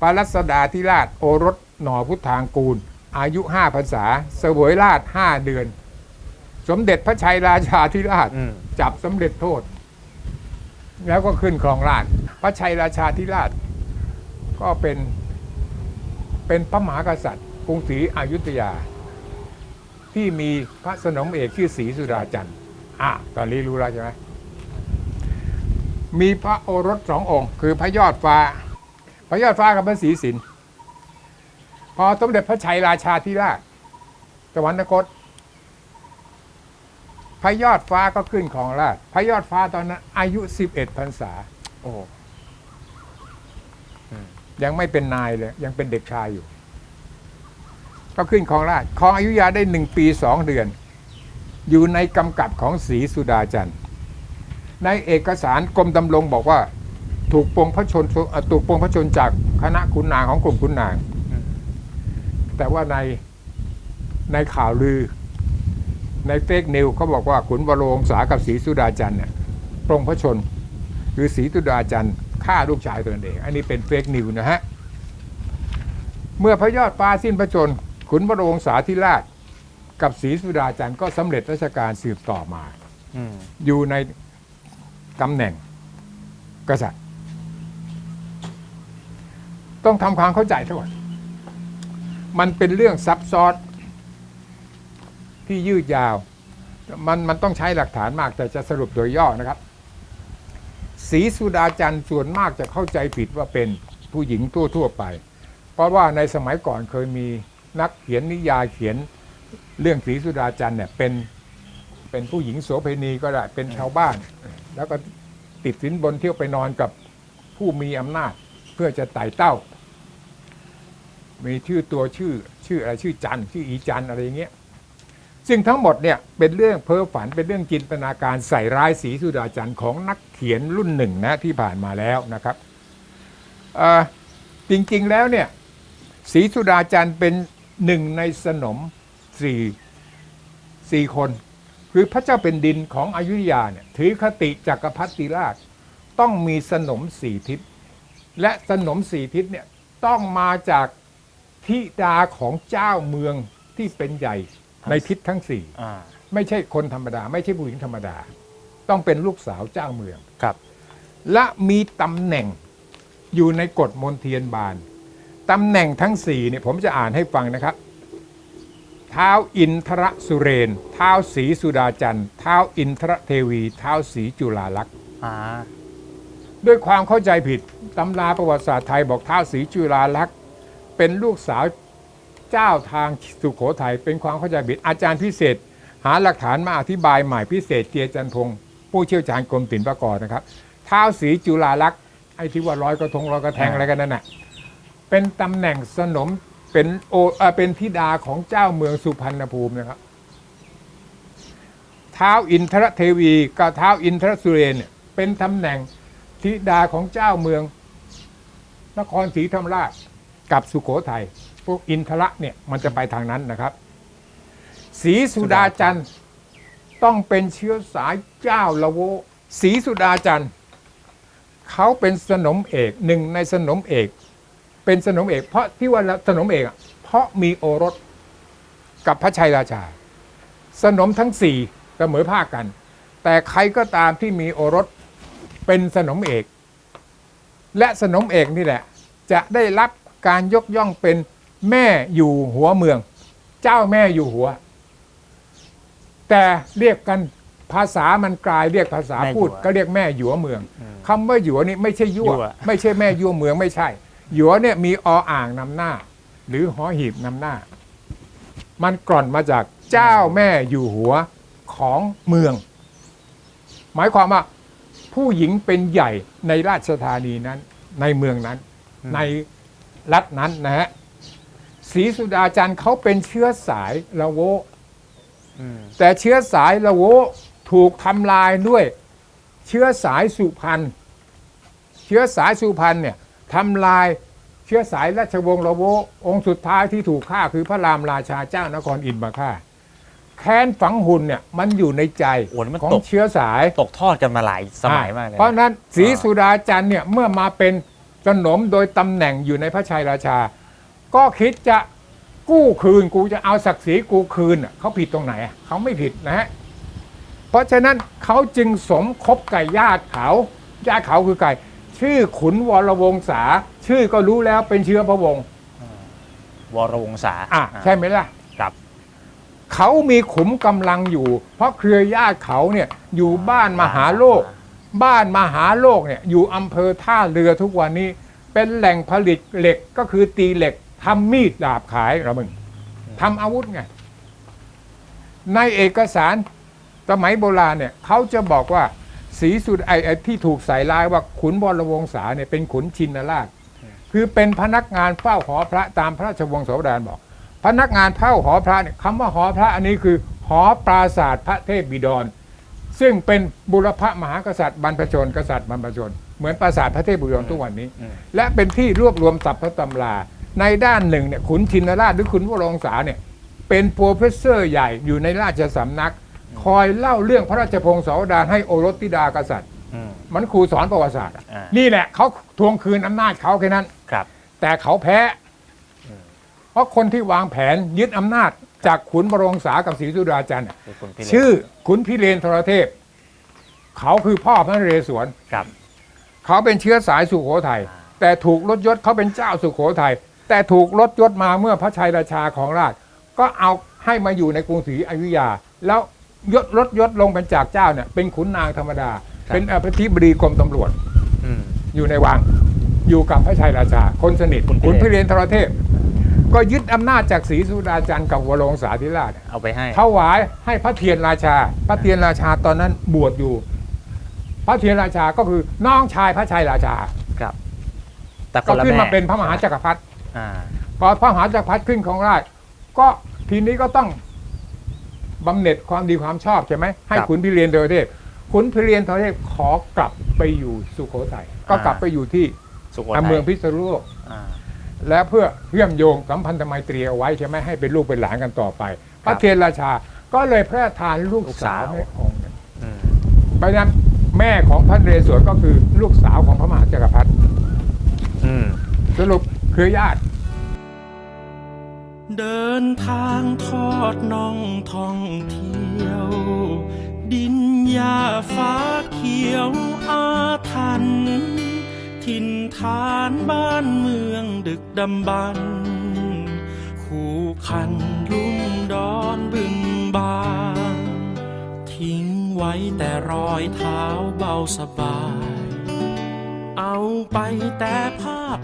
ปารัสดาธิราชโอรสหน่อพุทธางกูล อายุห้าพรรษา เสวยราชห้าเดือน สมเด็จพระชัยราชาธิราชอืมจับสำเร็จโทษ แล้วก็ขึ้นครองราชย์พระชัยราชาธิราช ก็เป็นเป็นพระมหากษัตริย์กรุงศรีอยุธยา ที่มีพระสนมเอกชื่อศรีสุดาจันทร์อะตอนนี้รู้แล้วใช่ไหมมีพระโอรสสององค์ คือพระยอดฟ้า พระยอดฟ้ากับพระศรีสินพอสมเด็จพระชัยราชาธิราชสวรรคตพระยอดฟ้าก็ขึ้นของราชย์พระยอดฟ้าตอนนั้นอายุ11พรรษา โอ้ยังไม่เป็นนายเลย ยังเป็นเด็กชายอยู่ ก็ขึ้นของราชย์ครองอายุยาได้หนึ่งปีสองเดือน อยู่ในกำกับของศรีสุดาจันทร์ในเอกสารกรมดำรงบอกว่า ถูกปลงพระชนเอ่อถูกปลงพระชนจากคณะขุนนางของกลุ่มขุนนางอืมแต่ว่าในในข่าวลือ ในเฟกนิวเขาบอกว่าขุนวโรวงศากับศรีสุดาจันทร์เนี่ยปรงพระชนคือศรีสุดาจันทร์ฆ่าลูกชายตนเอง อันนี้เป็นเฟกนิวนะฮะ เมื่อพระยอดฟ้าสิ้นพระชน ขุนวโรวงศาธิราช กับศรีสุดาจันทร์ก็สำเร็จราชการสืบต่อมาอืมอยู่ในตำแหน่งกษัตริย์ ต้องทำความเข้าใจทั้งหมดมันเป็นเรื่องซับซ้อนที่ยืดยาว มันมันต้องใช้หลักฐานมากแต่จะสรุปโดยย่อนะครับศรีสุดาจันทร์ส่วนมากจะเข้าใจผิดว่าเป็นผู้หญิงทั่วๆไป เพราะว่าในสมัยก่อนเคยมีนักเขียนนิยายเขียนเรื่องศรีสุดาจันทร์เนี่ยเป็นเป็นผู้หญิงโสเภณีก็ได้เป็นชาวบ้าน แล้วก็ติดสินบนเที่ยวไปนอนกับผู้มีอำนาจ พื่อจะไต่เต้า มีชื่อตัวชื่อชื่ออะไรชื่อจันชื่ออีจันอะไรอย่างเงี้ยซึ่งทั้งหมดเนี่ยเป็นเรื่องเพ้อฝันเป็นเรื่องจินตนาการใส่ร้ายสีสุดาจันทร์ของนักเขียนรุ่นหนึ่งนะที่ผ่านมาแล้วนะครับจริงๆแล้วเนี่ยสีสุดาจันทร์เป็นหนึ่งในสนมสี่สี่คนคือพระเจ้าเป็นดินของอยุธยาเนี่ยถือคติจักรพรรดิราชต้องมีสนมสี่ทิศ และสนมสี่ทิศเนี่ยต้องมาจากธิดาของเจ้าเมืองที่เป็นใหญ่ในทิศทั้งสี่อ่าไม่ใช่คนธรรมดา ไม่ใช่ผู้หญิงธรรมดา ต้องเป็นลูกสาวเจ้าเมือง ครับ และมีตำแหน่งอยู่ในกฎมนเทียนบานตำแหน่งทั้งสี่เนี่ยผมจะอ่านให้ฟังนะครับ เท้าอินทรสุเรน เท้าสีสุดาจันทร์เท้าอินทรเทวี เท้าสีจุฬาลักษณ์อ่า ด้วยความเข้าใจผิดตำราประวัติศาสตร์ไทยบอกเท้าสีจุฬาลักษณ์เป็นลูกสาวเจ้าทางสุขโขทัยเป็นความเข้าใจผิดอาจารย์พิเศษ หาหลักฐานมาอธิบายใหม่พิเศษเจียจันพงศ์ผู้เชี่ยวชาญกรมศิลปากรนะครับเท้าสีจุฬาลักษณ์ไอ้ที่ว่าร้อยกระทงร้อยกระแทงอะไรกันนั่นน่ะเป็นตำแหน่งสนมเป็นโอเอ่อเป็นธิดาของเจ้าเมืองสุพรรณภูมินะครับเท้าอินทรเทวีกับเท้าอินทรสุเรนเป็นตำแหน่ง ธิดาของเจ้าเมือง นครศรีธรรมราชกับสุโขทัยพวกอินทระเนี่ยมันจะไปทางนั้นนะครับศรีสุดาจันทร์ต้องเป็นเชื้อสายเจ้าละโวศรีสุดาจันทร์เขาเป็นสนมเอกหนึ่งในสนมเอก เป็นสนมเอก เพราะที่ว่าสนมเอกเพราะมีโอรสกับพระชัยราชา สนมทั้งสี่เสมอภาคกัน แต่ใครก็ตามที่มีโอรส เป็นสนมเอก และสนมเอกนี่แหละ จะได้รับการยกย่องเป็นแม่อยู่หัวเมือง เจ้าแม่อยู่หัว แต่เรียกกันภาษามันกลายเรียกภาษาแม่หยวพูด ก็เรียกแม่หยวเมืองอืมคำว่าหยวนี่ไม่ใช่ยั่วยั่วไม่ใช่แม่ยั่วเมืองไม่ใช่หยวเนี่ยมีออ่างนำหน้า หรือหอหีบนำหน้า มันกร่อนมาจากเจ้าแม่อยู่หัวของเมือง หมายความว่า ผู้หญิงเป็นใหญ่ในราชธานีนั้น ในเมืองนั้นอืมในรัฐนั้นนะฮะศรีสุดาจันทร์เขาเป็นเชื้อสายละโวอืมแต่เชื้อสายละโวถูกทำลายด้วย เชื้อสายสุพรรณเชื้อสายสุพรรณเนี่ยทำลายเชื้อสายราชวงศ์ละโวองค์สุดท้ายที่ถูกฆ่าคือพระรามราชาเจ้านครอินทร์มาฆ่า แค้นฝังหุ่นเนี่ยมันอยู่ในใจโอ้นี่มันของตก เชื้อสาย ตกทอดกันมาหลายสมัยมากเลย เพราะฉะนั้นศรีสุดาจันทร์เนี่ยเมื่อมาเป็นสสนมโดยตำแหน่งอยู่ในพระชัยราชา ก็คิดจะกู้คืนกูจะเอาศักดิ์ศรีกูคืนน่ะเขาผิดตรงไหนอะเขาไม่ผิดนะฮะเพราะฉะนั้นเขาจึงสมคบกับญาติเขาญาติเขาคือใครชื่อขุนวรวงศาชื่อก็รู้แล้วเป็นเชื้อพระวงศ์วรวงศาอะใช่ไหมล่ะ ครับ เขามีขุมกำลังอยู่ เพราะเครือญาติเขาเนี่ยอยู่บ้านมหาโลก บ้านมหาโลกเนี่ยอยู่อำเภอท่าเรือทุกวันนี้ เป็นแหล่งผลิตเหล็กก็คือตีเหล็กทำมีดดาบขายเรามึงทำอาวุธไง ในเอกสารสมัยโบราณเนี่ยเขาจะบอกว่าสีสุดไอไอ้ที่ถูกใส่ลายว่าขุนบรวงศาเนี่ยเป็นขุนชินราช คือเป็นพนักงานเฝ้าหอพระตามพระราชวงศ์โสดานบอก พนักงานเฝ้าหอพระเนี่ยคำว่าหอพระอันนี้คือ หอปราศาสตร์พระเทพบิดร ซึ่งเป็นบุรพมหากษัตริย์บรรพชนกษัตริย์บรรพชน เหมือนปราสาทพระเทพบิดรทุกวันนี้อืมและเป็นที่รวบรวมสัพพะตำรา ในด้านหนึ่งเนี่ยขุนชินราชหรือขุนวรวงศาเนี่ยเป็นโปรเฟสเซอร์ใหญ่อยู่ในราชสำนัก คอยเล่าเรื่องพระราชพงศาวดารให้โอรสธิดากษัตริย์อืมมันครูสอนประวัติศาสตร์อะอ่านี่แหละเขาทวงคืนอำนาจเขาแค่นั้นครับแต่เขาแพ้อืมเพ ราะคนที่วางแผนยึดอำนาจจากขุนบรวงศากับศรีสุดาจันทร์อะคือคุณพี่เล็กชื่อขุนพิเรนทรเทพ เขาคือพ่อพระนเรศวร ครับ เขาเป็นเชื้อสายสุโขทัยอ่าแต่ถูกลดยศเขาเป็นเจ้าสุโขทัยแต่ถูกลดยศมาเมื่อพระชัยราชาของราช ก็เอาให้มาอยู่ในกรุงศรีอยุธยา แล้วยศลดยศลงเป็นจากเจ้าเนี่ยเป็นขุนนางธรรมดาเป็นอภิบดีกรมตำรวจอืม อยู่ในวังอยู่กับพระชัยราชา คนสนิทคุณพิขุนเรน พิเรนทรเทพ ก็ยึดอำนาจจากศรีสุดาจันทร์กับวรวงศาธิราชเอาไปให้ถวายให้พระเทียนราชา พระเทียนราชาตอนนั้นบวชอยู่ พระเทียนราชาก็คือน้องชายพระชัยราชาครับ แต่คก็นละขึ้นแม่มาเป็นพระมหาจักรพรรดิอ่าพอพระมหาจักรพรรดิขึ้นของราช ก็ทีนี้ก็ต้องบำเหน็จความดีความชอบใช่ไหมให้ขุนพิเรียนเทวเทพขุนพิเรียนเทวเทพขอกลับไปอยู่สุโขทัยก็กลับไปอยู่ที่สุโขอำทัเมืองยพิษณุโลกอ่า และเพื่อเชื่อมโยงสัมพันธไมตรีเอาไว้ใช่ไหมให้เป็นลูกเป็นหลานกันต่อไป พระเทนราชาก็เลยพระราชทานลูกสาวให้องค์นึ่งอืมเพราะนั้นแม่ของพระนเรศวรก็คือลูกสาวของพระมหาจักรพรรดิสรุปคือญาติ เดินทางทอดน่องท่องเที่ยว ดินหญ้าฟ้าเขียวอาทัน ถิ่นฐานบ้านเมืองดึกดำบรรพ์คู่คันลุ่มดอนบึงบางทิ้งไว้แต่รอยเท้าเบาสบาย เอาไปแต่ภาพ